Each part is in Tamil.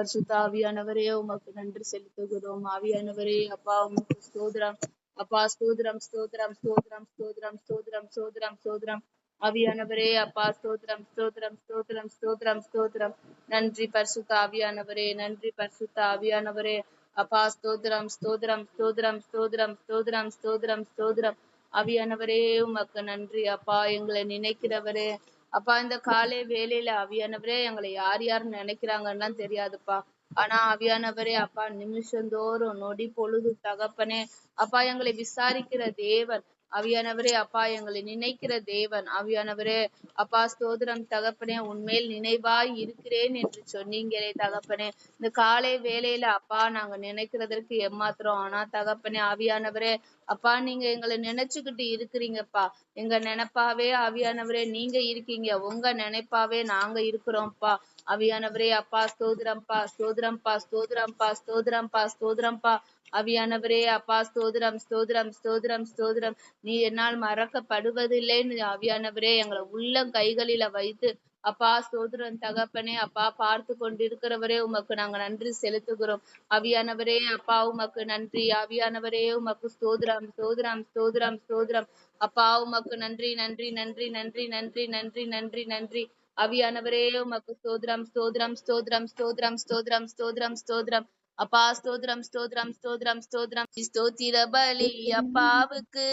பரிசுத்த ஆவியானவரே உமக்கு நன்றி செலுத்துகிறோம் ஆவியானவரே அப்பா உமக்கு ஸ்தோதிரம் அப்பா ஸ்தோதிரம் ஸ்தோதிரம் ஸ்தோதிரம் ஸ்தோதிரம் ஸ்தோதிரம் ஸ்தோதிரம் ஸ்தோதிரம் ஆவியானவரே அப்பா ஸ்தோத்திரம் ஸ்தோத்திரம் ஸ்தோத்திரம் ஸ்தோத்திரம் ஸ்தோத்திரம் நன்றி பரிசுத்த ஆவியானவரே நன்றி பரிசுத்த ஆவியானவரே அப்பா ஸ்தோத்திரம் ஸ்தோத்திரம் ஸ்தோத்திரம் ஸ்தோத்திரம் ஸ்தோத்திரம் ஸ்தோத்திரம் ஸ்தோத்திரம் ஆவியானவரே உமக்கு நன்றி அப்பா எங்களை நினைக்கிறவரே அப்பா இந்த காலை வேலையில அவியானவரே எங்களை யார் யார் நினைக்கிறாங்கன்னு தெரியாதுப்பா. ஆனா அவியானவரே அப்பா நிமிஷந்தோறும் நொடி பொழுது தகப்பனே அப்பா எங்களை விசாரிக்கிற தேவன் அவியானவரே அப்பா எங்களை நினைக்கிற தேவன். அவியானவரே அப்பா ஸ்தோதிரம் தகப்பனே உண்மையில் நினைவாய் இருக்கிறேன் என்று சொன்னீங்களே தகப்பனே. இந்த காலை வேலையில அப்பா நாங்க நினைக்கிறதற்கு ஏமாத்திரம் ஆனா தகப்பனே ஆவியானவரே அப்பா நீங்க எங்களை நினைச்சுக்கிட்டு இருக்கிறீங்கப்பா. எங்க நினைப்பாவே ஆவியானவரே நீங்க இருக்கீங்க. உங்க நினைப்பாவே நாங்க இருக்கிறோம்ப்பா. அவியானவரே அப்பா ஸ்தோதிரம்ப்பா ஸ்தோதிரம்ப்பா ஸ்தோதிரம்ப்பா ஸ்தோதிரம்ப்பா ஸ்தோதிரம்ப்பா அவியானவரே அப்பா ஸ்தோதிரம் ஸ்தோதிரம் ஸ்தோதிரம் ஸ்தோதிரம். நீ என்னால் மறக்கப்படுவதில்லைன்னு அவியானவரே. எங்களை உள்ள கைகளில வைத்து அப்பா ஸ்தோத்திரம் தகப்பனே அப்பா பார்த்து கொண்டிருக்கிறவரே உமக்கு நாங்க நன்றி செலுத்துகிறோம். அவியானவரே அப்பா உமக்கு நன்றி. அவியானவரே உமக்கு ஸ்தோதிரம் ஸ்தோதிரம் ஸ்தோதிரம் ஸ்தோதிரம். அப்பா உமக்கு நன்றி நன்றி நன்றி நன்றி நன்றி நன்றி நன்றி நன்றி. அவியானவரே உமக்கு ஸ்தோதிரம் ஸ்தோதிரம் ஸ்தோதிரம் ஸ்தோதிரம் ஸ்தோதிரம் ஸ்தோதிரம் ஸ்தோதிரம். அப்பா ஸ்தோத்ரம் ஸ்தோத்ரம் ஸ்தோத்ரம் ஸ்தோத்ரம் ஸ்தோத்திர பலி அப்பாவுக்கு.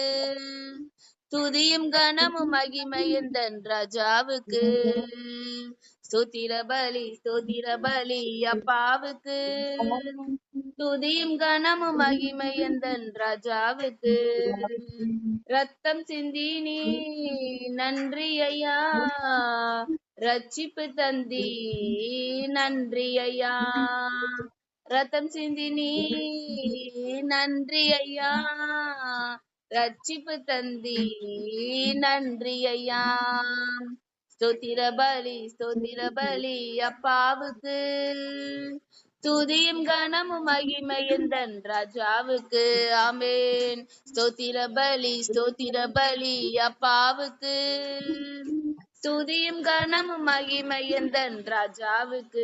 துதியும் கனமும் மகிமையந்தன் ராஜாவுக்கு. ஸ்தோத்திர பலி ஸ்தோத்திர பலி அப்பாவுக்கு. துதியும் கனமும் மகிமையந்தன் ராஜாவுக்கு. ரத்தம் சிந்தி நீ நன்றி ஐயா. ரட்சிப்பு தந்தி நன்றி ஐயா. ரத்தம் சிந்தி நீ நன்றி ஐயா. ரட்சிப்பு தந்தி நன்றி ஐயா. ஸ்தோத்திர பலி ஸ்தோத்திர பலி அப்பாவுக்கு. துதியும் கனமும் மகிமையந்தன் ராஜாவுக்கு. ஆமேன். ஸ்தோத்திர பலி ஸ்தோத்திர பலி அப்பாவுக்கு. துதியும் கனமும் மகிமையந்தன் ராஜாவுக்கு.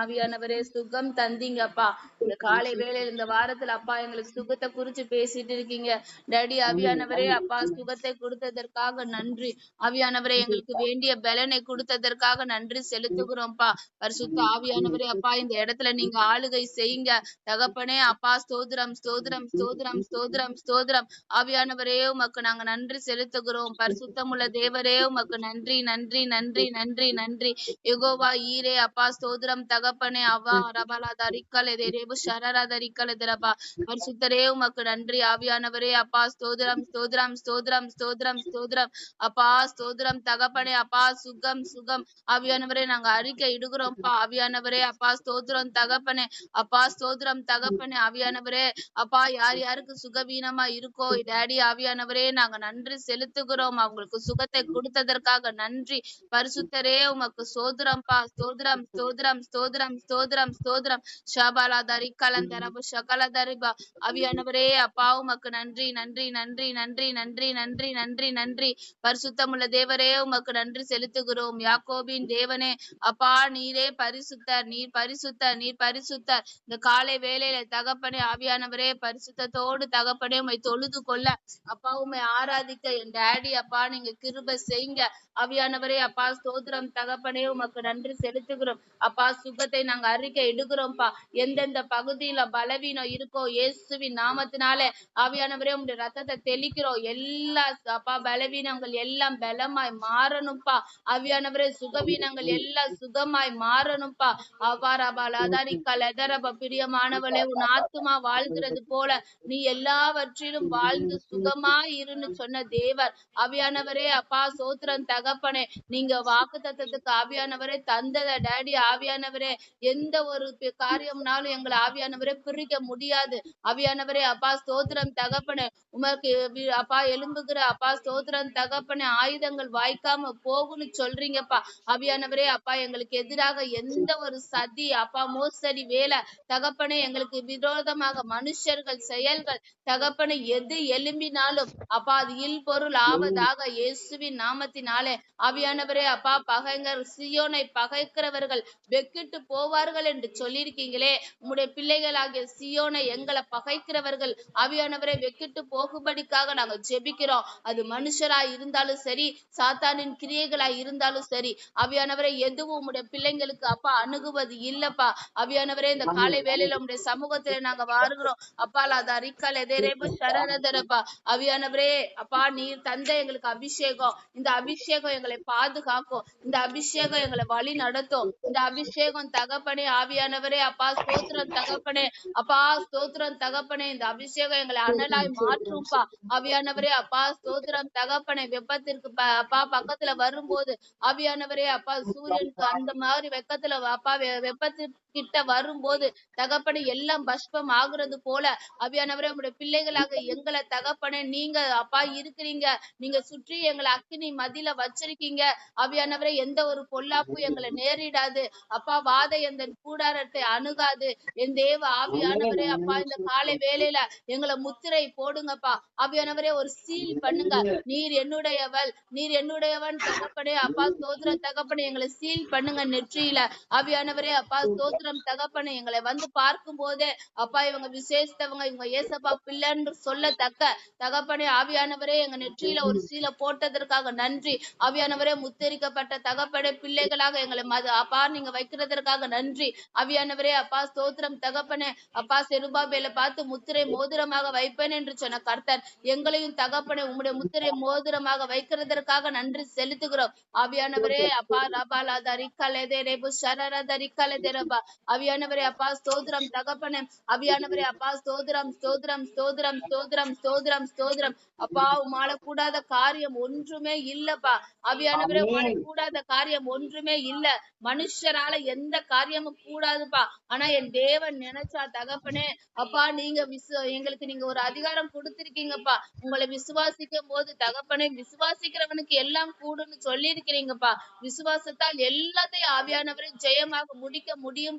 ஆவியானவரே சுகம் தந்தீங்கப்பா இந்த காலை வேளையில இந்த வாரத்துல அப்பா எங்களுக்கு சுகத்தை குறிச்சு பேசிட்டு இருக்கீங்க. டேடி ஆவியானவரே அப்பா சுகத்தை கொடுத்ததற்காக நன்றி. ஆவியானவரே எங்களுக்கு வேண்டிய பலனை கொடுத்ததற்காக நன்றி செலுத்துகிறோம்ப்பா பரிசுத்த ஆவியானவரே அப்பா இந்த இடத்துல நீங்க ஆளுகை செய்யுங்க. தகப்பனே அப்பா ஸ்தோதிரம் ஸ்தோதிரம் ஸ்தோதிரம் ஸ்தோதிரம் ஸ்தோதிரம் ஆவியானவரே உமக்கு நாங்க நன்றி செலுத்துகிறோம். பரிசுத்தமுள்ள தேவரே உமக்கு நன்றி. நன்றி நன்றி நன்றி நன்றி எகோவா ஈரே அப்பா ஸ்தோத்திரம் தகப்பனே அவா ரபலா தரிக்கல் எதேரேபு ஷரரா தரிக்கல் எதிரபா பரிசுத்தரே உமக்கு நன்றி. ஆவியானவரே அப்பா ஸ்தோத்திரம் ஸ்தோத்திரம் ஸ்தோத்திரம் ஸ்தோத்திரம் ஸ்தோத்திரம். அப்பா ஸ்தோத்திரம் தகப்பனே அப்பா சுகம் சுகம். ஆவியானவரே நாங்க அறிக்கை இடுகிறோம்ப்பா. ஆவியானவரே அப்பா ஸ்தோத்திரம் தகப்பனே. அப்பா ஸ்தோத்திரம் தகப்பனே. ஆவியானவரே அப்பா யார் யாருக்கு சுகவீனமா இருக்கோ டேடி ஆவியானவரே நாங்க நன்றி செலுத்துகிறோம். அவங்களுக்கு சுகத்தை கொடுத்ததற்காக நன்றி. பரிசுத்தரே உமக்கு சோதரம்பா சோதரம் சோதரம் சோதரம் சோதரம் சோதரம் ஷாபாலா தரி கலந்தரபு சகல தரிபா அவியானவரே அப்பா உமக்கு நன்றி நன்றி நன்றி நன்றி நன்றி நன்றி நன்றி நன்றி. பரிசுத்தமுள்ள தேவரே உமக்கு நன்றி செலுத்துகிறோம். யாக்கோபின் தேவனே அப்பா நீரே பரிசுத்தர் நீர் பரிசுத்தர் நீர் பரிசுத்தர். இந்த காலை வேலையில தகப்பனே ஆவியானவரே பரிசுத்தத்தோடு தகப்பனே உமை தொழுது கொள்ள அப்பா உமை ஆராதிக்க. என் டேடி அப்பா நீங்க கிருப செய்யுங்க. ஆவியானவரே அப்பா ஸ்தோத்திரம் தகப்பனே உமக்கு நன்றி செலுத்துகிறோம். அப்பா சுகத்தை நாங்க அறிக்கை எடுக்கிறோம்ப்பா எந்தெந்த பகுதியில பலவீனம் இருக்கோ இயேசுவின் நாமத்தினால ஆவியானவரே உங்களுடைய ரத்தத்தை தெளிக்கிறோம். எல்லா அப்பா பலவீனங்கள் எல்லாம் பலமாய் மாறணும்ப்பா ஆவியானவரே சுகவீனங்கள் எல்லாம் சுகமாய் மாறணும்ப்பா அவ்வாறாபா லதரிக்கா லதரப பிரியமானவளே உன் ஆத்துமா வாழ்கிறது போல நீ எல்லாவற்றிலும் வாழ்ந்து சுகமாய் இருன்னு சொன்ன தேவர். ஆவியானவரே அப்பா சோத்திரம் தகப்ப தகப்பனே நீங்க வாக்கு தத்துவத்துக்கு ஆவியானவரே தந்தத டேடி ஆவியானவரே எந்த ஒரு காரியம்னாலும் எங்களை ஆவியானவரே பிரிக்க முடியாது. ஆவியானவரே அப்பா ஸ்தோத்திரம் தகப்பனே. உமக்கு அப்பா எலும்புகிற அப்பா ஸ்தோத்திரம் தகப்பனே. ஆயுதங்கள் வாய்க்காம போகும்னு சொல்றீங்கப்பா. ஆவியானவரே அப்பா எங்களுக்கு எதிராக எந்த ஒரு சதி அப்பா மோசடி வேலை தகப்பனே எங்களுக்கு விரோதமாக மனுஷர்கள் செயல்கள் தகப்பனை எது எழும்பினாலும் அப்பா அது இல் பொருள் ஆவதாக இயேசுவின் நாமத்தினாலே ஆவியானவரே அப்பா பகைங்கர் சியோனை பகைக்கிறவர்கள் வெக்கிட்டு போவார்கள் என்று சொல்லியிருக்கீங்களே. உம்முடைய பிள்ளைகளாகிய சியோனை எங்களை பகைக்கிறவர்கள் ஆவியானவரை வெக்கிட்டு போகும்படிக்காக நாங்க ஜெபிக்கிறோம். அது மனுஷராய் இருந்தாலும் சரி சாத்தானின் கிரியைகளாய் இருந்தாலும் சரி ஆவியானவரை எதுவும் உம்முடைய பிள்ளைங்களுக்கு அப்பா அணுகுவது இல்லப்பா. ஆவியானவரே இந்த காலை வேலையில உம்முடைய சமூகத்துல நாங்க வாருகிறோம் அப்பா அது அரிக்கால் எதிரேபு சரணதரப்பா. ஆவியானவரே அப்பா நீர் தந்த எங்களுக்கு அபிஷேகம். இந்த அபிஷேகம் எங்களை பாதுகாக்கும். இந்த அபிஷேகம் எங்களை வழி நடத்தும். இந்த அபிஷேகம் தகப்பனே ஆவியானவரே அப்பா ஸ்தோத்திரம் தகப்பனே அப்பா ஸ்தோத்திரம் தகப்பனே இந்த அபிஷேகம் எங்களை அனலாய் மாற்றும்பா. ஆவியானவரே அப்பா ஸ்தோத்திரம் தகப்பனே வெப்பத்திற்கு அப்பா பக்கத்துல வரும்போது ஆவியானவரே அப்பா சூரியனுக்கு அந்த மாதிரி வெக்கத்துல அப்பா வெ- கிட்ட வரும்போது தகப்பனை எல்லாம் பஷ்பம் ஆகுறது போல அபியானவரே உங்களுடைய பிள்ளைகளாக எங்களை தகப்பனை நீங்க அப்பா இருக்கிறீங்க நீங்க சுற்றி எங்களை அக்கினி மதில வச்சிருக்கீங்க அபியானவரே எந்த ஒரு பொல்லாப்பு எங்களை நேரிடாது அப்பா வாத எந்த கூடாரத்தை அணுகாது என் தேவ ஆவியானவரே அப்பா இந்த காலை வேலையில எங்களை முத்திரை போடுங்கப்பா ஆவியானவரே ஒரு சீல் பண்ணுங்க நீர் என்னுடையவள் நீர் என்னுடையவன் தகப்பனே அப்பா சோதர தகப்பனே எங்களை சீல் பண்ணுங்க நெற்றியில ஆவியானவரே அப்பா ஸ்தோத்திரம் தகப்பனே எங்களை வந்து பார்க்கும் போதே அப்பா இவங்க விசேஷத்தவங்க இவங்க ஏசப்பா பிள்ளைன்னு சொல்லத்தக்க தகப்பனே ஆவியானவரே எங்க நெற்றியில ஒரு சீலை போட்டதற்காக நன்றி. ஆவியானவரே முத்தரிக்கப்பட்ட தகப்பனே பிள்ளைகளாக எங்களை மது அப்பா நீங்க வைக்கிறதற்காக நன்றி. ஆவியானவரே அப்பா ஸ்தோத்திரம் தகப்பனே அப்பா செருபாபேல பார்த்து முத்திரை மோதிரமாக வைப்பேன் என்று சொன்ன கர்த்தர் எங்களையும் தகப்பனே உம்முடைய முத்திரை மோதிரமாக வைக்கிறதற்காக நன்றி செலுத்துகிறோம். ஆவியானவரே அப்பா ரபாலா தரிக்கலதே ரேபு சரர தரிக்கலதே ரபா ஆவியானவரே அப்பா ஸ்தோத்திரம் தகப்பனே. ஆவியானவரே அப்பா ஸ்தோத்திரம் ஸ்தோத்திரம் ஸ்தோத்திரம் ஸ்தோத்திரம் ஸ்தோத்திரம் ஸ்தோத்திரம். அப்பா உமால கூடாத காரியம் ஒன்றுமே இல்லப்பா. ஆவியானவரே உமால கூடாத காரியம் ஒன்றுமே இல்ல. மனுஷரால எந்த காரியமும் கூடாதுப்பா. ஆனா என் தேவன் நினைச்சா தகப்பனே அப்பா நீங்க விசு எங்களுக்கு நீங்க ஒரு அதிகாரம் கொடுத்திருக்கீங்கப்பா. உங்களை விசுவாசிக்கும் போது தகப்பனே விசுவாசிக்கிறவனுக்கு எல்லாம் கூடுன்னு சொல்லி இருக்கிறீங்கப்பா விசுவாசத்தால் எல்லாத்தையும் ஆவியானவரே ஜெயமாக முடிக்க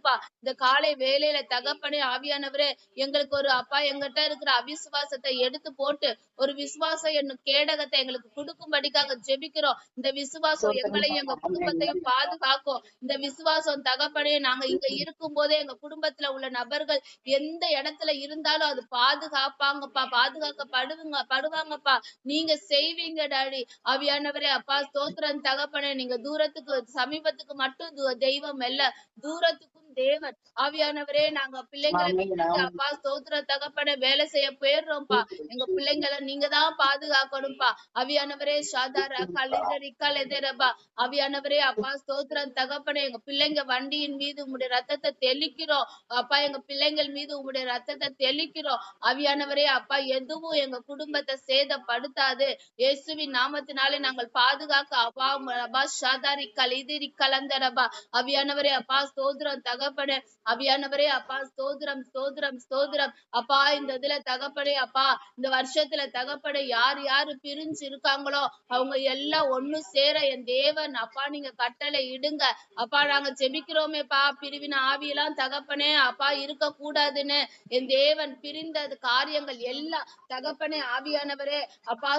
முடியும்பா இந்த காலை வேலையில தகப்பனே ஆவியானவரே எங்களுக்கு ஒரு அப்பா எங்கிட்ட இருக்கிற அவிசுவாசத்தை எடுத்து போட்டு ஒரு விசுவாசம் என்னும் கேடகத்தை எங்களுக்கு கொடுக்கும்படிக்காக ஜெபிக்கிறோம். இந்த விசுவாசம் எங்களையும் எங்க குடும்பத்தையும் பாதுகாக்கும். இந்த விசுவாசம் தகப்பனே நாங்க இங்க இருக்கும் போதே எங்க குடும்பத்துல உள்ள நபர்கள் எந்த இடத்துல இருந்தாலும் அது பாதுகாப்பாங்கப்பா பாதுகாக்கப்படுவங்க படுவாங்கப்பா. நீங்க செய்வீங்க டாடி. ஆவியானவரே அப்பா ஸ்தோத்திரம். தகப்பனே நீங்க தூரத்துக்கு சமீபத்துக்கு மட்டும் தெய்வம் அல்ல. தூரத்துக்கும் தேவன். ஆவியானவரே நாங்க பிள்ளைங்களை அப்பா ஸ்தோத்திர தகப்பனே வேலை செய்ய போயிடுறோம்ப்பா. எங்க பிள்ளைங்களை நீங்க தான் பாதுகாக்கணும்ப்பா. ஆவியானவரே சாதார ஆவியானவரே அப்பா ஸ்தோத்திரம் தகப்பனே எங்க பிள்ளைங்க வண்டியின் மீது உங்களுடைய ரத்தத்தை தெளிக்கிறோம். அப்பா எங்க பிள்ளைங்கள் மீது உங்களுடைய ரத்தத்தை தெளிக்கிறோம். ஆவியானவரே அப்பா எதுவும் எங்க குடும்பத்தை சேதப்படுத்தாது. இயேசுவின் நாமத்தினாலே நாங்கள் பாதுகாக்க அப்பா அப்பா ஷாதாரி கலிதிரி கலந்தரபா அவியானவரே அப்பா ஸ்தோத்திரம் தகப்பனே அவியானவரே அப்பா ஸ்தோத்திரம் ஸ்தோத்திரம் ஸ்தோத்திரம். அப்பா இந்த இதுல தகப்பனே அப்பா இந்த வருஷத்துல தகப்பனே யார் யாரு பிரிஞ்சு இருக்காங்களோ அவங்க எல்லாம் ஒண்ணு சேர என் தேவன் அப்பா நீங்க கட்டளை இடுங்க. அப்பா நாங்க செபிக்கிறோமேப்பா பிரிவின ஆவியெல்லாம் தகப்பனே அப்பா இருக்க கூடாதுன்னு என் தேவன் பிரிந்த காரியங்கள் எல்லாம் தகப்பனே ஆவியானவரே அப்பா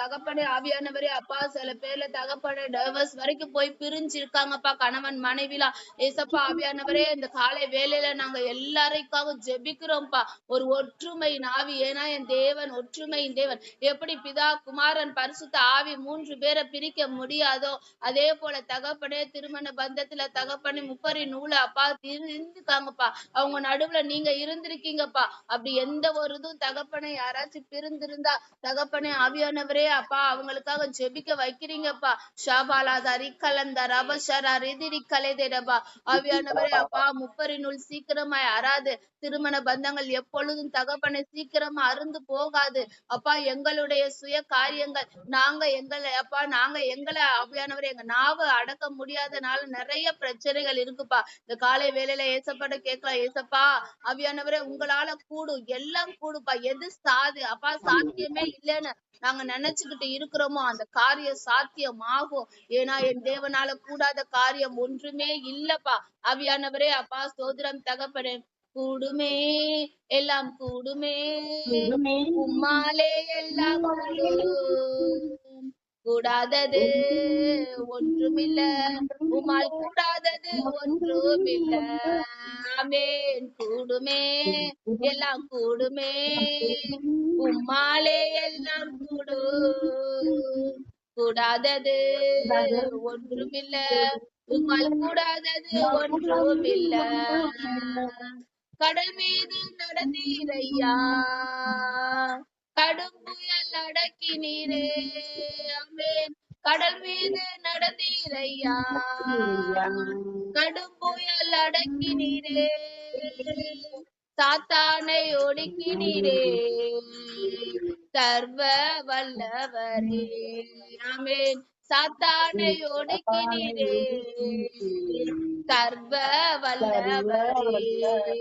தகப்பனே ஆவியானவரே அப்பா சில பேர்ல தகப்பனே டைவர்ஸ் வரைக்கும் போய் பிரிஞ்சு இருக்காங்கப்பா கணவன் மனைவிலாம். ஏசப்பா ஆவியானவரே இந்த காலை வேலையில நாங்க எல்லாரைக்காக ஜெபிக்கிறோம்ப்பா. ஒரு ஒற்றுமை ஆவி ஏன்னா என் தேவன் ஒற்றுமையின் தேவன். எப்படி பிதா குமாரன் பரிசுத்த ஆவி மூன்று பேரை பிரிக்க முடியாதோ அதே போல தகப்பனே திருமண பந்தத்துல தகப்பனே முப்பரி நூல அப்பா இருந்துக்காங்கப்பா. அவங்க நடுவுல நீங்க இருந்திருக்கீங்கப்பா. அப்படி எந்த ஒரு இதுவும் தகப்பனை யாராச்சும் பிரிந்திருந்தா தகப்பனே ஆவியானவரே அப்பா அவங்களுக்காக ஜெபிக்க வைக்கிறீங்கப்பா. ஷாபாலாத அரிக்கலந்த ரபஷரா ரிதிரி கலைதேரபா. ஆவியானவரே அப்பா முப்பரி நூல் சீக்கிரமாய் அறாது. திருமண பந்தங்கள் எப்பொழுதும் தகப்பனை சீக்கிரமா அருந்து போகாது. அப்பா எங்களுடைய சுய காரியங்கள் நாங்க எங்களை அப்பா நாங்க எங்களை அப்படியானவர் எங்க நாவை அடக்க முடியாதனால நிறைய பிரச்சனைகள் இருக்குப்பா. இந்த காலை வேலையில ஏசப்பட கேட்கலாம் ஏசப்பா ஆவியானவரே உங்களால கூடும் எல்லாம் கூடுப்பா. எது சாது அப்பா சாத்தியமே இல்லைன்னு நாங்க நினைச்சுக்கிட்டு இருக்கிறோமோ அந்த காரியம் சாத்தியம் ஆகும் ஏன்னா என் தேவனால கூடாத காரியம் ஒன்றுமே இல்லப்பா. ஆவியானவரே அப்பா சோதரம் தகப்பனே. கூடுமே எல்லாம் கூடுமே. உம்மாலே எல்லாம் கூடும். கூடாதது ஒன்றுமில்ல. உமால் கூடாதது ஒன்றுமில்ல. ஆமென். கூடுமே எல்லாம் கூடுமே. உம்மாலே எல்லாம் கூடும். கூடாதது ஒன்றுமில்ல. உம்மால் கூடாதது ஒன்றுமில்ல கடல் மீது நடந்தீரையா? கடும் புயல் அடக்கினீரே. ஆமென் கடல் மீது நடந்தீரையா? கடும் புயல் அடக்கினீரே. சாத்தானை ஒடுக்கினீரே. சர்வ வல்லவரே. ஆமென் சாத்தானை ஒடுக்கினீரே சர்வ வல்லவரே.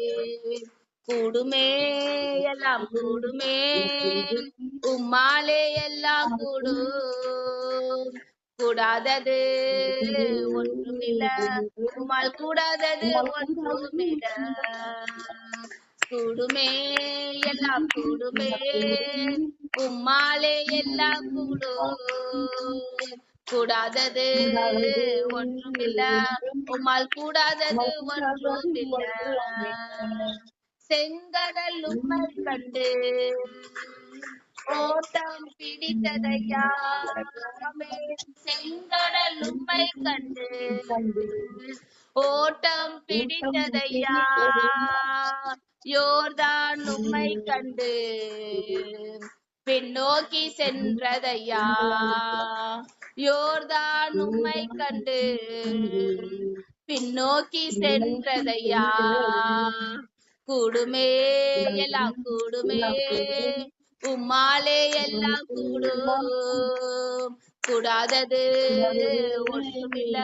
கூடுமே எல்லாம் கூடுமே. உம்மாலே எல்லாம் கூடும் கூடாதது ஒன்றுமில்ல. உம்மால் கூடாதது ஒன்றுமில்ல. கூடுமே எல்லாம் கூடுமே. உம்மாலே எல்லாம் கூடும் கூடாதது ஒன்றுமில்ல. உம்மால் கூடாதது ஒன்றுமில்ல. செங்கடல் உம்மை கண்டு ஓட்டம் பிடித்ததையா? செங்கடல் உம்மை கண்டு ஓட்டம் பிடித்ததையா? யோர்தான் உம்மை கண்டு பின்னோக்கி சென்றதையா? யோர்தான் உம்மை கண்டு. பின்னோக்கி சென்றதையா? கூடுமே எல்லாம் கூடுமே. உம்மாலே எல்லாம் கூடும். கூடாதது ஒன்றுமில்ல.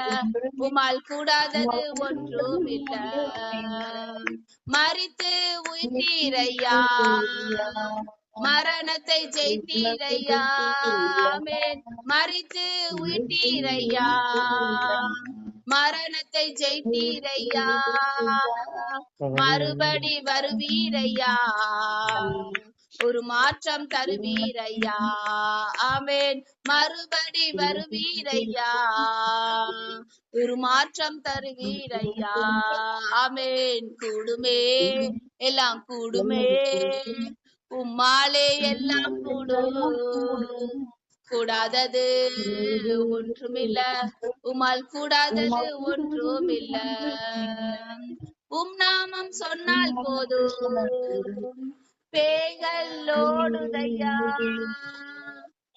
உமால் கூடாதது ஒன்றுமில்ல. மறித்து உயிர்த்தீரையா மரணத்தை ஜெயித்தீரையா? மறித்து உயிர்த்தீரையா? மரணத்தை ஜெயித்தீரையா? மறுபடி வருவீரையா? ஒரு மாற்றம் தருவீரையா? ஆமேன். மறுபடி வருவீரையா? ஒரு மாற்றம் தருவீரையா? ஆமேன். கூடுமே. எல்லாம் கூடுமே. உம்மாலே எல்லாம் கூடும். கூடாதது ஒன்றுமில்ல. உம்மால் கூடாதது ஒன்றுமில்ல. உம் நாமம் சொன்னால் போதும். பேய்கள் ஓடுதையா?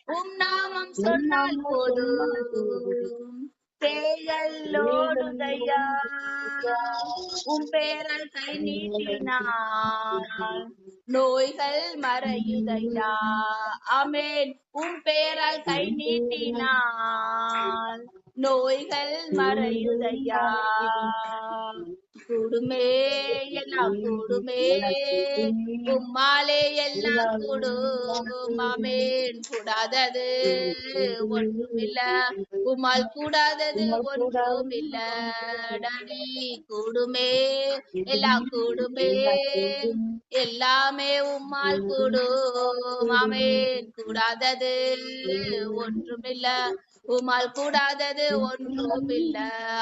உம் நாமம் சொன்னால் போதும். செயலோடுதையா உன் உம் பேரல் கை நீட்டினார். நோய்கள் மறையுதையா அமேன் உன் பேரால் கை நீட்டினார். நோய்கள் மறையுதையா கூடுமே எல்லாம் கூடுமே. உம்மாலே எல்லாம் கூடும் ஆமேன் கூடாதது ஒன்றுமில்ல. உம்மால் கூடாதது ஒன்றுமில்ல. டடி கூடுமே எல்லாம் கூடுமே. எல்லாமே உம்மால் கூடும் ஆமேன் கூடாதது ஒன்றுமில்ல. உம்மால் கூடாதது ஒன்றும் இல்ல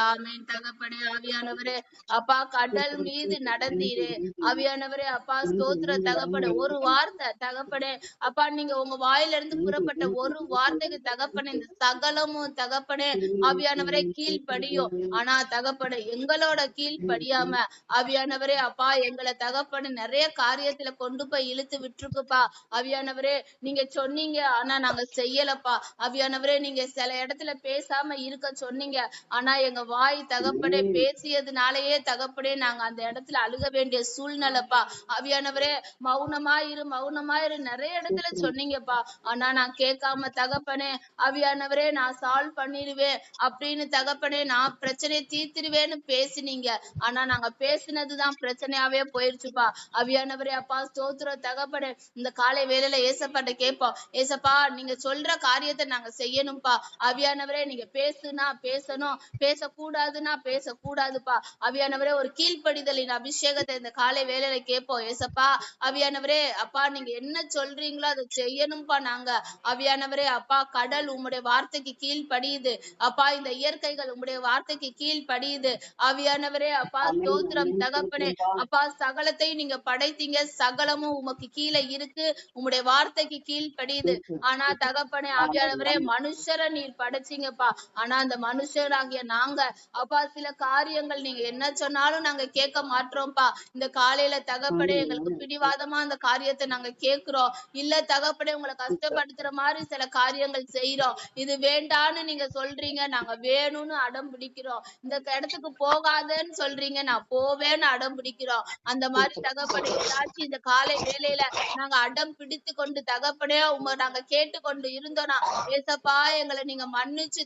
ஆமீன். தகப்பனே ஆவியானவரே அப்பா கடல் மீது நடந்தீரே. ஆவியானவரே அப்பா ஸ்தோத்திர தகப்பனே ஒரு வார்த்தை. தகப்பனே அப்பா நீங்க உங்க வாயில இருந்து புறப்பட்ட ஒரு வார்த்தைக்கு தகப்பனே இந்த சகலமும் தகப்பனே ஆவியானவரே கீழ்படியும் ஆனா தகப்பனே எங்களோட கீழ்படியாம ஆவியானவரே அப்பா எங்களை தகப்பனே நிறைய காரியத்துல கொண்டு போய் இழுத்து விட்டுருக்குப்பா. ஆவியானவரே நீங்க சொன்னீங்க ஆனா நாங்க செய்யலப்பா. ஆவியானவரே நீங்க சில இடத்துல பேசாம இரு இருக்க சொன்னீங்க. ஆனா எங்க வாய் தகப்பனே பேசியதுனாலயே தகப்பனே நாங்க அந்த இடத்துல அழுக வேண்டிய சூழ்நிலைப்பா. ஆவியானவரே மௌனமா இரு மௌனமா இரு. நிறைய இடத்துல சொன்னீங்கப்பா. ஆனா நான் கேட்காம தகப்பனே ஆவியானவரே நான் சால்வ் பண்ணிடுவேன் அப்படின்னு தகப்பனே நான் பிரச்சனையை தீர்த்திடுவேன்னு பேசினீங்க. ஆனா நாங்க பேசினதுதான் பிரச்சனையாவே போயிருச்சுப்பா. ஆவியானவரே அப்பா ஸ்தோத்திரம். தகப்பனே இந்த காலை வேளையில ஏசப்பாட்ட கேட்போம். ஏசப்பா நீங்க சொல்ற காரியத்தை நாங்க செய்யணும்ப்பா. ஆவியானவரே நீங்க பேசுனா பேசணும். பேசக்கூடாதுன்னா பேசக்கூடாதுப்பா. அவியானவரே ஒரு கீழ்ப்படிதலின் அபிஷேகத்தை இந்த காலை வேலையில கேட்போம் ஏசப்பா. அவியானவரே அப்பா நீங்க என்ன சொல்றீங்களோ அதை செய்யணும்ப்பா நாங்க. அவியானவரே அப்பா கடல் உம்முடைய வார்த்தைக்கு கீழ்ப்படியுது. அப்பா இந்த இயற்கைகள் உம்முடைய வார்த்தைக்கு கீழ்ப்படியுது. அவியானவரே அப்பா தோத்திரம் தகப்பனே. அப்பா சகலத்தையும் நீங்க படைத்தீங்க. சகலமும் உமக்கு கீழே இருக்கு. உம்முடைய வார்த்தைக்கு கீழ்ப்படியுது. ஆனா தகப்பனே ஆவியானவரே மனுஷரை நீர் படைச்சீங்கப்பா. ஆனா அந்த மனுஷராகிய நாங்க அப்பா சில காரியங்கள் நீங்க என்ன சொன்னாலும் நாங்க கேட்க மாட்டோம்ப்பா இந்த காலையில தகப்பனே எங்களுக்கு பிடிவாதமா அந்த காரியத்தை நாங்க கேக்குறோம் இல்ல தகப்பனே உங்களை கஷ்டப்படுத்துற மாதிரி சில காரியங்கள் செய்யறோம் இது வேண்டான்னு நீங்க சொல்றீங்க நாங்க வேணும்னு அடம் பிடிக்கிறோம். இந்த இடத்துக்கு போகாதன்னு சொல்றீங்க நான் போவேன்னு அடம் பிடிக்கிறோம். அந்த மாதிரி தகப்பனே ஏதாச்சும் இந்த காலை வேலையில நாங்க அடம் பிடித்து கொண்டு தகப்பனே உங்க நாங்க கேட்டு கொண்டு இருந்தோம்னா ஏசப்பா எங்களை நீங்க மன்னிச்சு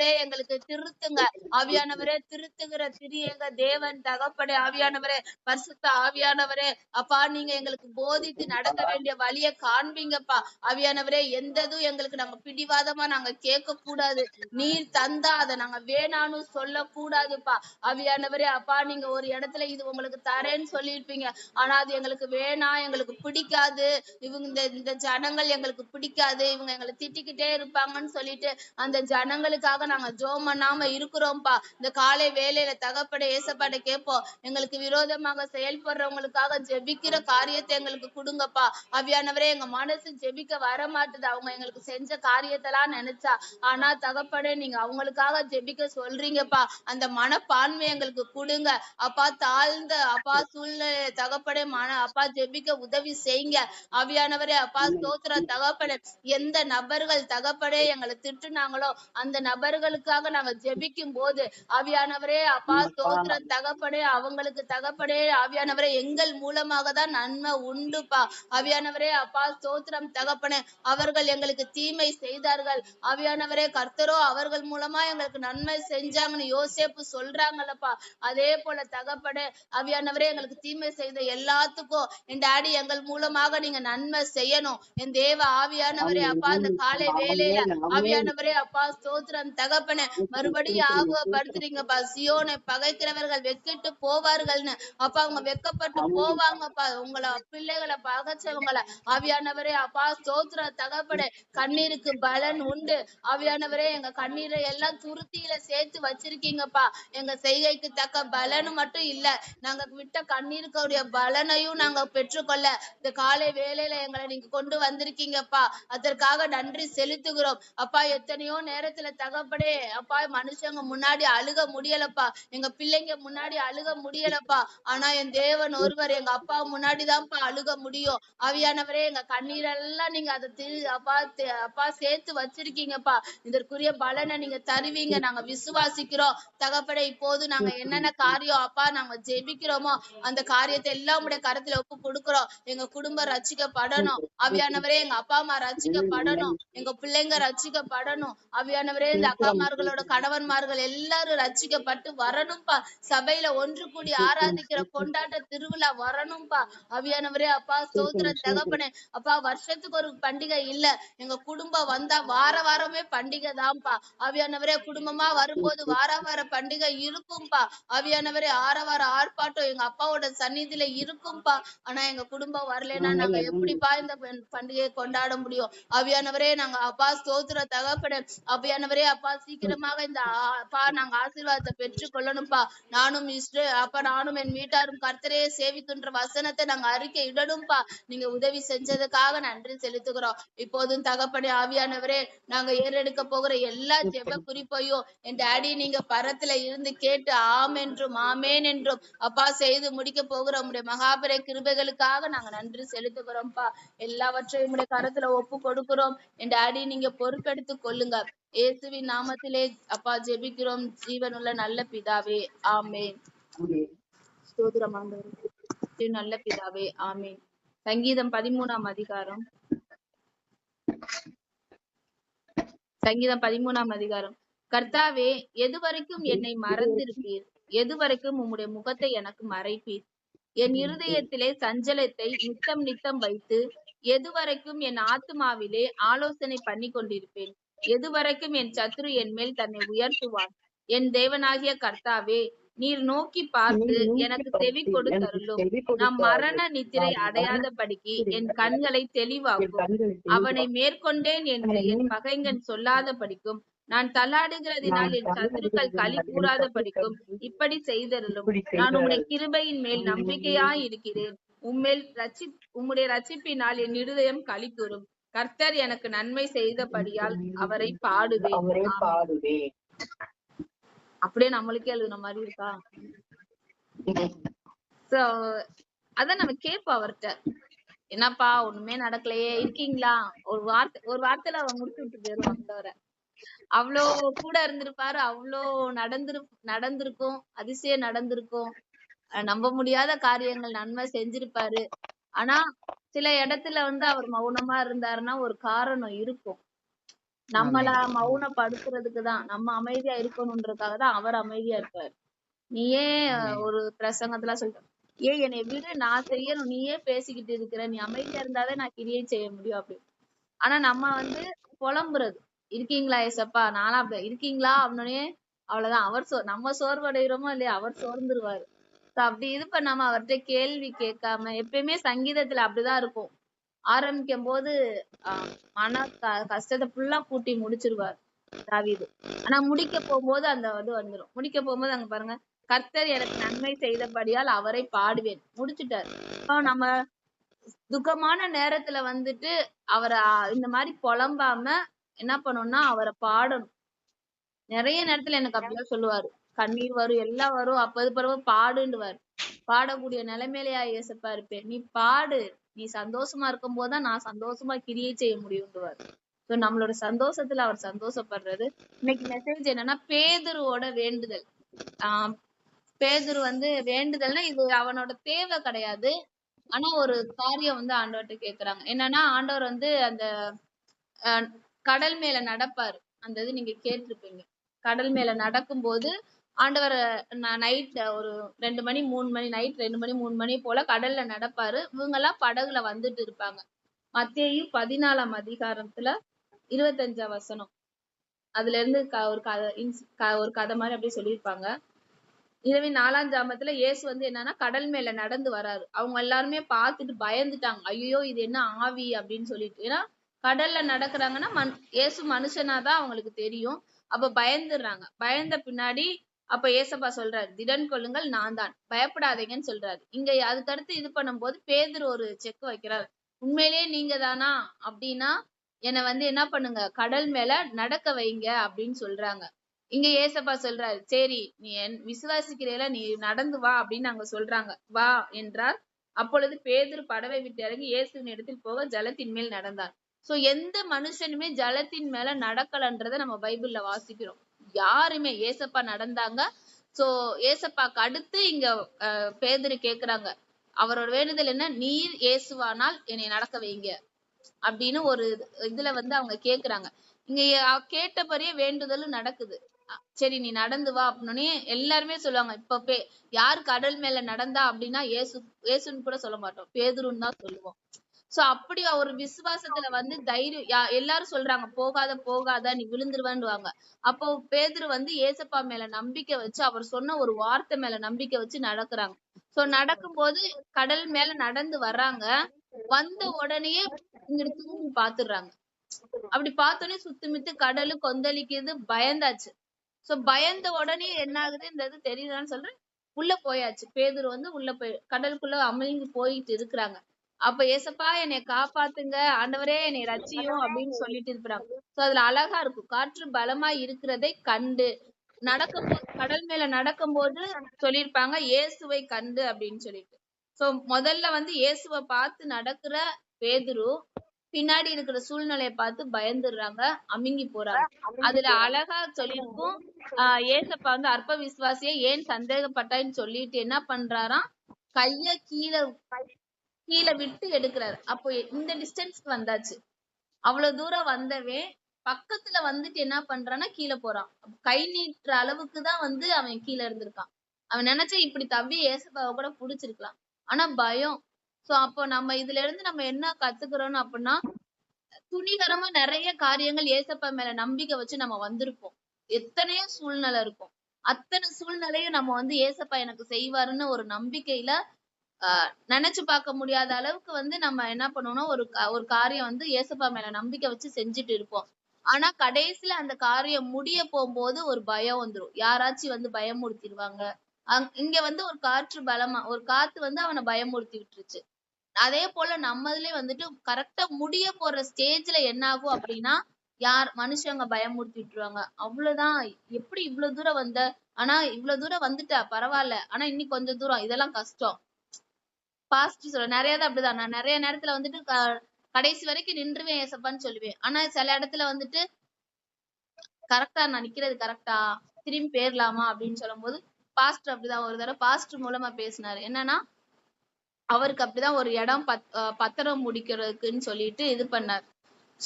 தகப்பனே எங்களுக்கு திருத்துங்க. ஆவியானவரே திருத்துகிற திரியேக தேவன் தகப்பனே ஆவியானவரே பரிசுத்த ஆவியானவரே. அப்பா நீங்க எங்களுக்கு போதித்து நடக்க வேண்டிய வழியை காண்பீங்கப்பா. ஆவியானவரே எந்ததும் எங்களுக்கு நாங்க பிடிவாதமா நாங்க கேட்க கூடாது நீர் தந்தா அதை நாங்க வேணான்னு சொல்ல கூடாதுப்பா ஆவியானவரே அப்பா நீங்க ஒரு இடத்துல இது உங்களுக்கு தரேன்னு சொல்லியிருப்பீங்க. ஆனா அது எங்களுக்கு வேணாம் எங்களுக்கு பிடிக்காது. இவங்க இந்த இந்த ஜனங்கள் எங்களுக்கு பிடிக்காது. இவங்க எங்களை திட்டிக்கிட்டே இருப்பாங்கன்னு சொல்லிட்டு அந்த ஜனங்களுக்காக நாங்க ஜோம் பண்ணாம இருக்கிறோம்ப்பா இந்த காலை வேலையில தகப்பட ஏசப்பாட கேட்போம். எங்களுக்கு விரோதமாக செயல்படுறவங்களுக்காக ஜெபிக்கிற காரியத்தை எங்களுக்கு கொடுங்கப்பா. அவியானவரே எங்க மனசு ஜெபிக்க வர மாட்டுது அவங்க எங்களுக்கு செஞ்ச காரியத்தெல்லாம் நினைச்சா. ஆனா தகப்பட நீங்க அவங்களுக்காக ஜெபிக்க சொல்றீங்கப்பா. அந்த மனப்பான்மை எங்களுக்கு கொடுங்க. அப்பா தாழ்ந்த அப்பா சூழ்நிலை தகப்பட மன அப்பா ஜெபிக்க உதவி செய்யுங்க. ஆவியானவரே அப்பா ஸ்தோத்திர தகப்பட எந்த நபர்கள் தகப்படே எங்களை திட்டுனாங்களோ அந்த நபர்களுக்காக நாங்க ஜெபிக்கும் போது ஆவியானவரே அப்பா ஸ்தோத்திர தகப்பனே அவங்களுக்கு தகப்பனே ஆவியானவரே எங்கள் மூலமாக தான் நன்மை உண்டுப்பா. ஆவியானவரே அப்பா ஸ்தோத்திரம் தகப்பனே அவர்கள் எங்களுக்கு தீமை செய்தார்கள். ஆவியானவரே கர்த்தரோ அவர்கள் மூலமா எங்களுக்கு நன்மை செஞ்சாங்கன்னு யோசேப்பு சொல்றாங்கல்லப்பா. அதே போல தகப்பனே ஆவியானவரே எங்களுக்கு தீமை செய்த எல்லாத்துக்கும் என் டாடி எங்கள் மூலமாக நீங்க நன்மை செய்யணும். என் தேவ ஆவியானவரே அப்பா அந்த காலை வேலையில ஆவியானவரே அப்பா ஸ்தோத்திரம் தகப்பனே மறுபடியும் ஆகுவப்படுத்துறீங்கப்பா சியோனை பகைக்கிறவர்கள் வெக்கிட்டு போவார்கள்னு. அப்பா அவங்க வெக்கப்பட்டு போவாங்கப்பா. உங்களை பிள்ளைகளை பகைச்சவங்களை ஆவியானவரே அப்பா ஸ்தோத்திர தகப்பனே கண்ணீருக்கு பலன் உண்டு. ஆவியானவரே எங்க கண்ணீரை எல்லாம் துருத்தியில சேர்த்து வச்சிருக்கீங்கப்பா. எங்க செய்கைக்கு தக்க பலன் மட்டும் இல்ல நாங்க விட்ட கண்ணீருக்குரிய பலனையும் நாங்க பெற்றுக்கொள்ள இந்த காலை வேலையில எங்களை நீங்க கொண்டு வந்திருக்கீங்கப்பா. அதற்காக நன்றி செலுத்துகிறோம். அப்பா எத்தனையோ நேரத்துல ஆண்டவரே அப்பா மனுஷங்க முன்னாடி அழுக முடியலப்பா. எங்க பிள்ளைங்க முன்னாடி அழுக முடியலப்பா. ஆனா என் தேவன் ஒருவர் எங்க அப்பா முன்னாடிதான்ப்பா அழுக முடியும். ஆவியானவரே எங்க கண்ணீரெல்லாம் நீங்க அதை திரு அப்பா அப்பா சேர்த்து வச்சிருக்கீங்கப்பா. இதற்குரிய பலனை நீங்க தருவீங்க. நாங்க விசுவாசிக்கிறோம். தகப்படை இப்போது நாங்க என்னென்ன காரியம் அப்பா நாங்க ஜெபிக்கிறோமோ அந்த காரியத்தை எல்லாம் உடைய கருத்துல ஒப்பு கொடுக்கிறோம். எங்க குடும்பம் ரச்சிக்கப்படணும் ஆவியானவரே எங்க அப்பா அம்மா ரச்சிக்கப்படணும் எங்க பிள்ளைங்க ரச்சிக்கப்படணும் ஆவியானவரே இந்த அக்காமார்களோட கணவன்மார்கள் எல்லாரும் ரட்சிக்கப்பட்டு வரணும்பா. சபையில ஒன்று கூடி ஆராதிக்கிற கொண்டாட்ட திருவிழா வரணும்பா. ஆவியானவரே அப்பா ஸ்தோத்திர தகப்பனே அப்பா வருஷத்துக்கு ஒரு பண்டிகை இல்ல. எங்க குடும்பம் வந்தா வார வாரமே பண்டிகை தான்ப்பா ஆவியானவரே குடும்பமா வரும்போது வார வார பண்டிகை இருக்கும்பா. ஆவியானவரே ஆற வார ஆர்ப்பாட்டம் எங்க அப்பாவோட சந்நிதியில இருக்கும்பா. ஆனா எங்க குடும்பம் வரலைன்னா நாங்க எப்படிப்பா இந்த பண்- பண்டிகையை கொண்டாட முடியும்? ஆவியானவரே நாங்க அப்பா ஸ்தோத்திர தகப்பனே. ஆவியானவரே அப்பா சீக்கிரமாக இந்த அப்பா நாங்க ஆசீர்வாதத்தை பெற்றுக் கொள்ளணும்ப்பா நானும் இஸ்ரே அப்பா நானும் என் வீட்டாரும் கர்த்தரையே சேவிக்கின்ற வசனத்தை நாங்க அறிக்கை இடணும்ப்பா நீங்க உதவி செஞ்சதுக்காக நன்றி செலுத்துகிறோம். இப்போதும் தகப்பனே ஆவியானவரே நாங்க ஏறெடுக்க போகிற எல்லா ஜெப குறிப்பையும் என் டாடி நீங்க பரத்துல இருந்து கேட்டு ஆம் என்றும் ஆமேன் என்றும் அப்பா செய்து முடிக்க போகிற உம்முடைய மகாபெரிய கிருபைகளுக்காக நாங்க நன்றி செலுத்துகிறோம்ப்பா எல்லாவற்றையும் உம்முடைய கரத்துல ஒப்பு கொடுக்கிறோம். என் டாடி நீங்க பொறுப்பெடுத்துக் கொள்ளுங்க. இயேசுவின் நாமத்திலே அப்பா ஜெபிக்கிறோம். ஜீவனுள்ள நல்ல பிதாவே ஆமென். ஸ்தோத்திரம் ஆண்டவரே. நல்ல பிதாவே ஆமென். சங்கீதம் பதிமூணாம் அதிகாரம். சங்கீதம் பதிமூணாம் அதிகாரம். கர்த்தாவே எதுவரைக்கும் என்னை மறந்திருப்பீர்? எதுவரைக்கும் உம்முடைய முகத்தை எனக்கு மறைப்பீர்? என் இருதயத்திலே சஞ்சலத்தை நித்தம் நித்தம் வைத்து எதுவரைக்கும் என் ஆத்துமாவிலே ஆலோசனை பண்ணி கொண்டிருப்பேன் எதுவரைக்கும் என் சத்துரு என் மேல் தன்னை உயர்த்துவான் என் தேவனாகிய கர்த்தாவே நீர் நோக்கி பார்த்து எனக்கு செவி கொடுத்தருளும். நான் மரண நித்திரை அடையாதபடிக்கு என் கண்களை தெளிவாக்கும். அவனை மேற்கொண்டேன் என்று என் பகைங்கன் சொல்லாத படிக்கும் நான் தள்ளாடுகிறதினால் என் சத்துருக்கள் களி கூறாத படிக்கும் இப்படி செய்தருளும். நான் உம்முடைய கிருபையின் மேல் நம்பிக்கையாய் இருக்கிறேன் உம்மேல் ரட்சி உம்முடைய ரட்சிப்பினால் என் இருதயம் களி கூறும். கர்த்தர் எனக்கு நன்மை செய்தபடியால் அவரை பாடுவேன். அப்படியே நம்மளுக்கே எழுதுன மாதிரி இருக்கா? சோ அதான் நம்ம கேட்போம் அவர்ட்ட என்னப்பா ஒண்ணுமே நடக்கலையே. இருக்கீங்களா? ஒரு வார்த்தை ஒரு வார்த்தையில அவன் முடிச்சு விட்டு போயிருவான் தவிர அவ்வளோ கூட இருந்திருப்பாரு. அவ்வளோ நடந்திரு நடந்திருக்கும். அதிசயம் நடந்திருக்கும். நம்ப முடியாத காரியங்கள் நன்மை செஞ்சிருப்பாரு. ஆனா சில இடத்துல வந்து அவர் மௌனமா இருந்தாருன்னா ஒரு காரணம் இருக்கும். நம்மள மௌனப்படுத்துறதுக்கு தான். நம்ம அமைதியா இருக்கணும்ன்றதுக்காக தான் அவர் அமைதியா இருப்பாரு. நீ ஏன் ஒரு பிரசங்கத்துல சொல்ற ஏன் என்னை விடு நான் செய்யணும். நீயே பேசிக்கிட்டு இருக்கிற. நீ அமைதியா இருந்தாலே நான் கிரியை செய்ய முடியும் அப்படின்னு. ஆனா நம்ம வந்து புலம்புறது. இருக்கீங்களா ஏசப்பா? நானும் அப்படி இருக்கீங்களா? அப்படின்னே அவ்வளவுதான். அவர் சோ நம்ம சோர்வடைகிறோமோ இல்லையா அவர் சோர்ந்துருவாரு. அப்படி இது பண்ணாம அவர்ட்ட கேள்வி கேட்காம எப்பயுமே சங்கீதத்துல அப்படிதான் இருக்கும். ஆரம்பிக்கும் போது ஆஹ் மன க- கஷ்டத்தை ஃபுல்லா கூட்டி முடிச்சிருவார் தாவீது. ஆனா முடிக்க போகும்போது அந்த இது வந்துரும். முடிக்க போகும்போது அங்க பாருங்க கர்த்தர் எனக்கு நன்மை செய்தபடியால் அவரை பாடுவேன். முடிச்சுட்டாரு. இப்போ நம்ம துக்கமான நேரத்துல வந்துட்டு அவரை இந்த மாதிரி புலம்பாம என்ன பண்ணணும்னா அவரை பாடணும். நிறைய நேரத்துல எனக்கு அப்படிதான் சொல்லுவாரு. கண்ணீர் வரும் எல்லாம் வரும். அப்பது பிறகு பாடுன்னுவாரு. பாடக்கூடிய நிலைமையிலயா இயேசப்பா இருப்பேன். நீ பாடு. நீ சந்தோஷமா இருக்கும் போதுதான் நான் சந்தோஷமா கிரியை செய்ய முடியும்ன்றுவாரு ஸோ நம்மளோட சந்தோஷத்துல அவர் சந்தோஷப்படுறது இன்னைக்கு மெசேஜ் என்னன்னா பேதுருவோட வேண்டுதல். ஆஹ் பேதுரு வந்து வேண்டுதல்னா இது அவனோட தேவை கிடையாது. ஆனா ஒரு காரியம் வந்து ஆண்டவர்கிட்ட கேக்குறாங்க. என்னன்னா ஆண்டவர் வந்து அந்த அஹ், கடல் மேல நடப்பாரு. அந்த இது நீங்க கேட்டிருப்பீங்க. கடல் மேல நடக்கும்போது ஆண்டவர் நைட் ஒரு ரெண்டு மணி மூணு மணி நைட் ரெண்டு மணி மூணு மணி போல கடல்ல நடப்பாரு. இவங்க எல்லாம் படகுல வந்துட்டு இருப்பாங்க. மத்தேயு பதினாலாம் அதிகாரத்துல இருபத்தஞ்சாம் வசனம். அதுல இருந்து க- ஒரு கதை க- ஒரு கதை மாதிரி அப்படியே சொல்லியிருப்பாங்க. இரவின் நாலாம் ஜாமத்துல இயேசு வந்து என்னன்னா கடல் மேல நடந்து வராரு. அவங்க எல்லாருமே பார்த்துட்டு பயந்துட்டாங்க. ஐயோ இது என்ன ஆவி அப்படின்னு சொல்லிட்டு. ஏன்னா கடல்ல நடக்கிறாங்கன்னா மன் இயேசு மனுஷனாதான் அவங்களுக்கு தெரியும். அப்ப பயந்துடுறாங்க. பயந்த பின்னாடி அப்ப ஏசப்பா சொல்றாரு திடன் கொள்ளுங்கள் நான் தான். பயப்படாதீங்கன்னு சொல்றாரு. இங்க அதுக்கடுத்து இது பண்ணும்போது பேதர் ஒரு செக் வைக்கிறாரு. உண்மையிலேயே நீங்க தானா? அப்படின்னா என்னை வந்து என்ன பண்ணுங்க? கடல் மேல நடக்க வைங்க அப்படின்னு சொல்றாங்க. இங்க ஏசப்பா சொல்றாரு சரி நீ என் விசுவாசிக்கிறேல நீ நடந்து வா அப்படின்னு அங்க சொல்றாங்க. வா என்றார். அப்பொழுது பேதர் படவை விட்டு இறங்கி இயேசுவின் இடத்தில் போக ஜலத்தின் மேல் நடந்தார். சோ எந்த மனுஷனுமே ஜலத்தின் மேல நடக்கலன்றத நம்ம பைபிள்ல வாசிக்கிறோம். யாருமே ஏசப்பா நடந்தாங்க. சோ ஏசப்பாக்கு அடுத்து இங்க அஹ், கேக்குறாங்க. அவரோட வேண்டுதல் என்ன? நீர் இயேசுவானால் என்னை நடக்க வைங்க. அப்படின்னு ஒரு இதுல வந்து அவங்க கேக்குறாங்க. இங்க கேட்டபடியே வேண்டுதலும் நடக்குது. சரி நீ நடந்து வா அப்படின்னே எல்லாருமே சொல்லுவாங்க. இப்ப பே யார் கடல் மேல நடந்தா அப்படின்னா ஏசு ஏசுன்னு கூட சொல்ல மாட்டோம். பேதுருன்னு தான் சொல்லுவோம். சோ அப்படி ஒரு விசுவாசத்துல வந்து தைரியம் யா- எல்லாரும் சொல்றாங்க போகாத போகாத நீ விழுந்துருவேன்னுவாங்க. அப்போ பேதுரு வந்து ஏசப்பா மேல நம்பிக்கை வச்சு அவர் சொன்ன ஒரு வார்த்தை மேல நம்பிக்கை வச்சு நடக்கிறாங்க. சோ நடக்கும்போது கடல் மேல நடந்து வர்றாங்க. வந்த உடனேயே இங்கிட்டு பாத்துடுறாங்க. அப்படி பார்த்தோன்னே சுத்துமித்து கடலு கொந்தளிக்குது பயந்தாச்சு. சோ பயந்த உடனே என்ன ஆகுது? இந்த இது தெரியுதான்னு சொல்றேன். உள்ள போயாச்சு. பேதுரு வந்து உள்ள போய் கடலுக்குள்ள அமிழ்ந்து போயிட்டு இருக்கிறாங்க. அப்ப ஏசப்பா என்னை காப்பாத்துங்க. ஆண்டவரே என்னை ரட்சியும் அப்படின்னு சொல்லிட்டு இருக்கிறாங்க. சோ அதுல அழகா இருக்கும். காற்று பலமா இருக்கிறதை கண்டு. நடக்கும்போது கடல் மேல நடக்கும்போது சொல்லியிருப்பாங்க இயேசுவை கண்டு அப்படின்னு சொல்லிட்டு. சோ முதல்ல வந்து இயேசுவை பார்த்து நடக்கிற பேதுரு பின்னாடி இருக்கிற சூழ்நிலையை பார்த்து பயந்துடுறாங்க அமுங்கி போறாங்க. அதுல அழகா சொல்லியிருக்கும் ஆஹ் ஏசப்பா வந்து அற்ப விசுவாசியை ஏன் சந்தேகப்பட்டான்னு சொல்லிட்டு என்ன பண்றாராம்? கைய கீழே கீழே விட்டு எடுக்கிறாரு. அப்போ இந்த டிஸ்டன்ஸ்க்கு வந்தாச்சு. அவ்வளவு தூரம் வந்தவே பக்கத்துல வந்துட்டு என்ன பண்றான்னா கீழே போறான். கை நீட்டுற அளவுக்கு தான் வந்து அவன் கீழே இருந்திருக்கான். அவன் நினைச்சா இப்படி தம்பி ஏசப்பாவை கூட புடிச்சிருக்கலாம். ஆனா பயம். சோ அப்போ நம்ம இதுல இருந்து நம்ம என்ன கத்துக்கிறோம் அப்படின்னா துணிகரமா நிறைய காரியங்கள் ஏசப்பா மேல நம்பிக்கை வச்சு நம்ம வந்திருப்போம். எத்தனையோ சூழ்நிலை இருக்கும். அத்தனை சூழ்நிலையும் நம்ம வந்து ஏசப்பா எனக்கு செய்வாருன்னு ஒரு நம்பிக்கையில நினைச்சு பார்க்க முடியாத அளவுக்கு வந்து நம்ம என்ன பண்ணுவோம்னா ஒரு ஒரு காரியம் வந்து ஏசப்பா மேல நம்பிக்கை வச்சு செஞ்சுட்டு இருப்போம். ஆனா கடைசியில அந்த காரியம் முடிய போகும்போது ஒரு பயம் வந்துரும். யாராச்சும் வந்து பயமுறுத்திடுவாங்க. அங்- இங்க வந்து ஒரு காற்று பலமா ஒரு காத்து வந்து அவனை பயமுறுத்தி விட்டுருச்சு. அதே போல நம்மதுலயே வந்துட்டு கரெக்டா முடிய போற ஸ்டேஜ்ல என்ன ஆகும் அப்படின்னா யார் மனுஷங்க பயமுறுத்தி விட்டுருவாங்க. அவ்வளவுதான். எப்படி இவ்வளவு தூரம் வந்த ஆனா இவ்வளவு தூரம் வந்துட்டா பரவாயில்ல. ஆனா இன்னும் கொஞ்சம் தூரம். இதெல்லாம் கஷ்டம். பாஸ்ட் சொல்ல நிறைய தான் அப்படிதான். நான் நிறைய நேரத்துல வந்துட்டு க- கடைசி வரைக்கும் நின்றுவேன் ஏசப்பான்னு சொல்லுவேன். ஆனா சில இடத்துல வந்துட்டு கரெக்டா நான் நிக்கிறது கரெக்டா திரும்பி பேரலாமா அப்படின்னு சொல்லும் போது பாஸ்டர் அப்படிதான் ஒரு தடவை பாஸ்டர் மூலமா பேசினாரு. என்னன்னா அவருக்கு அப்படிதான் ஒரு இடம் பத் பத்திரம் முடிக்கிறதுக்குன்னு சொல்லிட்டு இது பண்ணார்.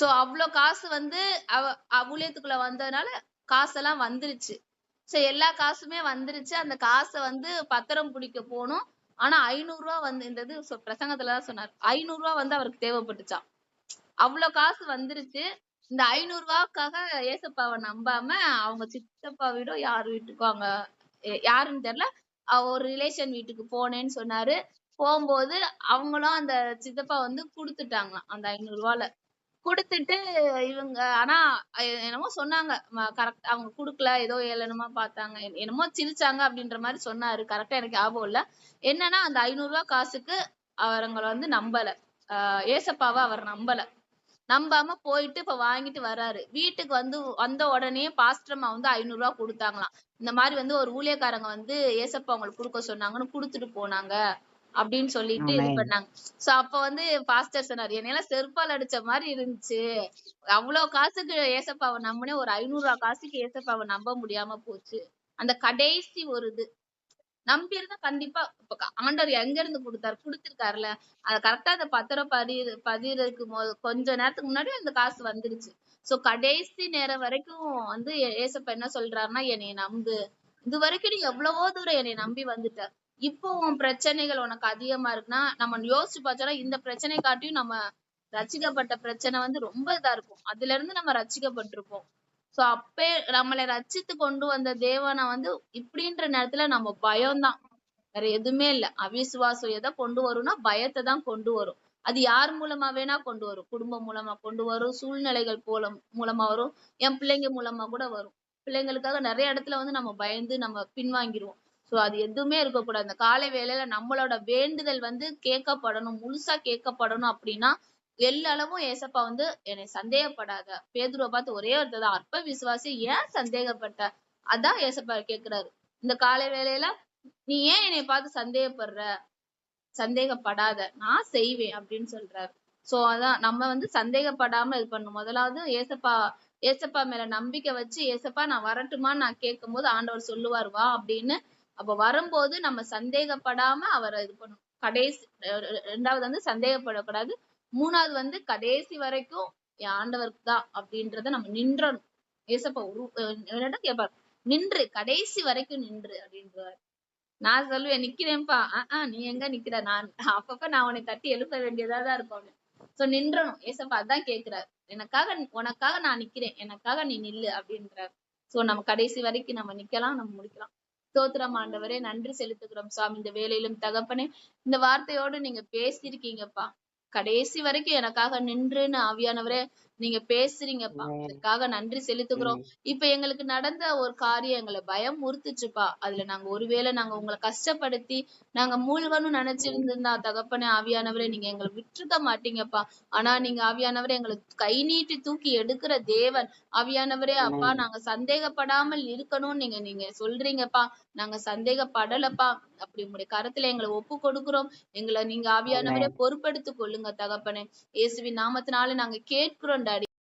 சோ அவ்வளோ காசு வந்து அவ ஊழியத்துக்குள்ள வந்ததுனால காசெல்லாம் வந்துருச்சு. சோ எல்லா காசுமே வந்துருச்சு. அந்த காசை வந்து பத்திரம் பிடிக்க போனோம் ஆனா ஐநூறு ரூபா வந்து இந்த இது பிரசங்கத்துலதான் சொன்னார். ஐநூறு ரூபா வந்து அவருக்கு தேவைப்பட்டுச்சான் அவ்வளவு காசு வந்துருச்சு. இந்த ஐநூறு ரூபாய்க்காக ஏசப்பாவை நம்பாம அவங்க சித்தப்பா வீடோ யார் வீட்டுக்கோ அவங்க யாருன்னு தெரியல. அவ ஒரு ரிலேஷன் வீட்டுக்கு போனேன்னு சொன்னாரு. போகும்போது அவங்களும் அந்த சித்தப்பா வந்து குடுத்துட்டாங்களாம் அந்த ஐநூறு ரூபால குடுத்துட்டு இவங்க ஆனா என்னமோ சொன்னாங்க. கரெக்ட் அவங்க குடுக்கல ஏதோ ஏளனமா பார்த்தாங்க. என்னமோ சிரிச்சாங்க அப்படின்ற மாதிரி சொன்னாரு. கரெக்டா எனக்கு ஞாபகம் இல்ல. என்னன்னா அந்த ஐநூறு ரூபாய் காசுக்கு அவங்களை வந்து நம்பல. ஆஹ் ஏசப்பாவை அவர் நம்பல. நம்பாம போயிட்டு இப்ப வாங்கிட்டு வர்றாரு வீட்டுக்கு வந்து வந்த உடனே பாஸ்டர்மா வந்து ஐநூறு ரூபாய் கொடுத்தாங்களாம். இந்த மாதிரி வந்து ஒரு ஊழியக்காரங்க வந்து ஏசப்பா அவங்களுக்கு கொடுக்க சொன்னாங்கன்னு கொடுத்துட்டு போனாங்க. அப்படின்னு சொல்லிட்டு இது. பண்ணாங்க. சோ அப்ப வந்து பாஸ்டர் சொன்னாரு என்னையெல்லாம் செருப்பால் அடிச்ச மாதிரி இருந்துச்சு. அவ்வளவு காசுக்கு ஏசப்பாவை நம்பினே ஒரு ஐநூறு ரூபாய் காசுக்கு ஏசப்பாவை நம்ப முடியாம போச்சு. அந்த கடைசி ஒரு இது. நம்பி இருந்தா கண்டிப்பா இப்ப ஆண்டவர் எங்க இருந்து கொடுத்தாரு? கொடுத்திருக்காருல்ல. அத கரெக்டா அந்த பத்திரம் பதி பதிறதுக்கு மொ- கொஞ்ச நேரத்துக்கு முன்னாடி அந்த காசு வந்துருச்சு. சோ கடைசி நேரம் வரைக்கும் வந்து ஏசப்பா என்ன சொல்றாருன்னா என்னைய நம்பு. இது வரைக்கும் நீ எவ்வளவோ தூரம் என்னை நம்பி வந்துட்ட. இப்போ உன் பிரச்சனைகள் உனக்கு அதிகமா இருக்குன்னா நம்ம யோசிச்சு பார்த்தோம்னா இந்த பிரச்சனை காட்டியும் நம்ம ரசிக்கப்பட்ட பிரச்சனை வந்து ரொம்ப இதா இருக்கும். அதுல இருந்து நம்ம ரசிக்கப்பட்டிருப்போம். சோ அப்பே நம்மளை ரச்சித்து கொண்டு வந்த தேவனை வந்து இப்படின்ற நேரத்துல நம்ம பயம்தான். வேற எதுவுமே இல்ல. அவிசுவாசம் எதை கொண்டு வரும்னா பயத்தை தான் கொண்டு வரும். அது யார் மூலமா வேணா கொண்டு வரும். குடும்பம் மூலமா கொண்டு வரும். சூழ்நிலைகள் போல மூலமா வரும். என் பிள்ளைங்க மூலமா கூட வரும். பிள்ளைங்களுக்காக நிறைய இடத்துல வந்து நம்ம பயந்து நம்ம பின்வாங்கிருவோம். ஸோ அது எதுவுமே இருக்கக்கூடாது. இந்த காலை வேளையில நம்மளோட வேண்டுதல் வந்து கேட்கப்படணும் முழுசா கேட்கப்படணும் அப்படின்னா எல்லளவும் ஏசப்பா வந்து என்னை சந்தேகப்படாத. பேதுருவை பார்த்து ஒரே ஒருத்தர் தான். அற்ப விசுவாசி ஏன் சந்தேகப்பட்ட? அதான் ஏசப்பா கேட்கிறாரு. இந்த காலை வேளையில நீ ஏன் என்னை பார்த்து சந்தேகப்படுற? சந்தேகப்படாத. நான் செய்வேன் அப்படின்னு சொல்றாரு. சோ அதான் நம்ம வந்து சந்தேகப்படாம இது பண்ணணும். முதலாவது ஏசப்பா ஏசப்பா மேல நம்பிக்கை வச்சு ஏசப்பா நான் வரட்டுமான்னு நான் கேட்கும்போது ஆண்டவர் சொல்லுவார் வா அப்படின்னு அப்ப வரும்போது நம்ம சந்தேகப்படாம அவரை இது பண்ணும். கடைசி ரெண்டாவது வந்து சந்தேகப்படக்கூடாது. மூணாவது வந்து கடைசி வரைக்கும் என் ஆண்டவருக்கு தான் அப்படின்றத நம்ம நின்றணும். ஏசப்பா ஒரு கேட்பார் நின்று கடைசி வரைக்கும் நின்று அப்படின்றார். நான் சொல்லுவேன் நிக்கிறேன்ப்பா. ஆஹ் ஆஹ் நீ எங்க நிக்கிற? நான் அப்பப்ப நான் உன்னை தட்டி எழுப்ப வேண்டியதா தான் இருக்கும் சோ நின்றணும். ஏசப்பா அதான் கேக்குறாரு. எனக்காக உனக்காக நான் நிக்கிறேன். எனக்காக நீ நில்லு அப்படின்றாரு. சோ நம்ம கடைசி வரைக்கும் நம்ம நிக்கலாம் நம்ம முடிக்கலாம். ஸ்தோத்திரம் ஆண்டவரே நன்றி செலுத்துகிறோம் சுவாமி. இந்த வேலையிலும் தகப்பனே இந்த வார்த்தையோடு நீங்க பேசியிருக்கீங்கப்பா. கடைசி வரைக்கும் எனக்காக நின்றுன்னு ஆவியானவரே நீங்க பேசுறீங்கப்பா. அதுக்காக நன்றி செலுத்துகிறோம். ம். இப்ப எங்களுக்கு நடந்த ஒரு காரியம் எங்களை பயம் உறுத்துச்சுப்பா. அதுல நாங்க ஒருவேளை நாங்க உங்களை கஷ்டப்படுத்தி நாங்க மூழ்கணும்னு நினைச்சிருந்திருந்தா தகப்பனே ஆவியானவரே நீங்க எங்களை விட்டுருக்க மாட்டீங்கப்பா. ஆனா நீங்க ஆவியானவரே எங்களை கை நீட்டி தூக்கி எடுக்கிற தேவன். ஆவியானவரே அப்பா. நாங்க சந்தேகப்படாமல் இருக்கணும்னு நீங்க நீங்க சொல்றீங்கப்பா. நாங்க சந்தேகப்படலப்பா. அப்படி உங்களுடைய கருத்துல எங்களை ஒப்பு கொடுக்கிறோம். எங்களை நீங்க ஆவியானவரே. பொறுப்பெடுத்துக் கொள்ளுங்க தகப்பனே. இயேசுவின் நாமத்தினால நாங்க கேட்கிறோம்